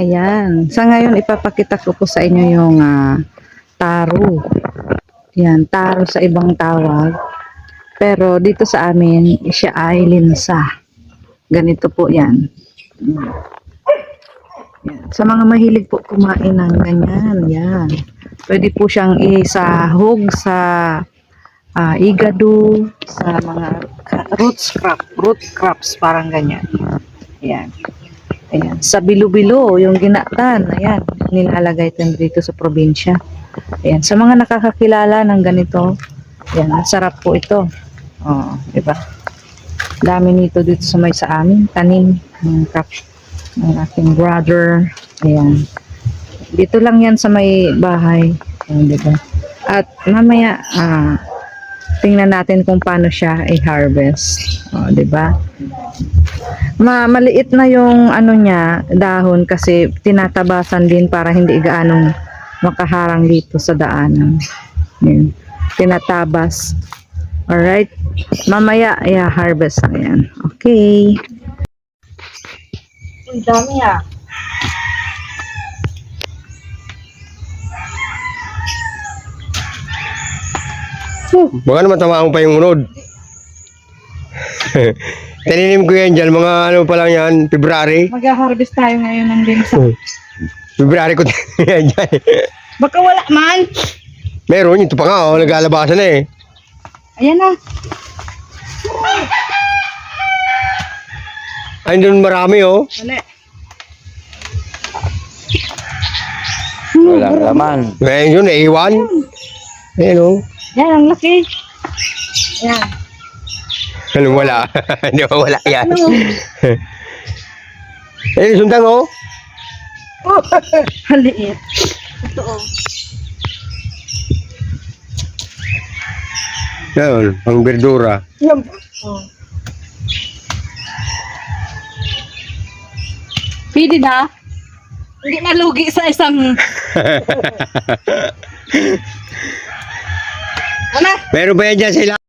Ayan. Sa ngayon, ipapakita ko po sa inyo yung ah, taro. Yan, taro sa ibang tawag. Pero dito sa amin, siya ay linsa. Ganito po yan. Mm. Yan. Sa mga mahilig po kumain ng ganyan, yan. Pwede po siyang isahog sa ah, igado, sa mga ka- root crop, root crops, parang ganyan. Yan. Ayan. Sa bilo-bilo, yung ginatan, ayan, nilalagay ito dito sa probinsya. Ayan. Sa mga nakakakilala ng ganito, ayan, sarap po ito. Oo, di ba? Dami nito dito sa may sa amin, tanim ng ng aking brother. Ayan. Dito lang yan sa may bahay. Ayan, di ba? At mamaya, ah, tingnan natin kung paano siya i-harvest. O, di ba? Ma maliit na yung ano niya, dahon kasi tinatabasan din para hindi gaanong makaharang dito sa daanan. Yun. Tinatabas. Alright. Mamaya, i-harvest na yan. Okay. Ang dami ah. Baka naman tamaan pa yung unod. Taninim ko yan dyan, mga ano pa lang yan, February. Mag-harvest tayo ngayon ng linsa. February ko yan dyan. Baka wala man. Meron, ito pa nga, oh, naglalabasan na eh. Ayan na. Ay, doon marami oh. Wala. Walang laman. Ngayon yun, naiwan. Ayan oh. Yan, ang laki. Yan. Anong wala? Hindi ba wala yan? Ano? Eh, sundang oh. Oh, haliit. Ito oh. Yan, pang berdura. Yan. Oh. Pwede na. Hindi malugi sa isang... ano? Meron ba yan dyan sila?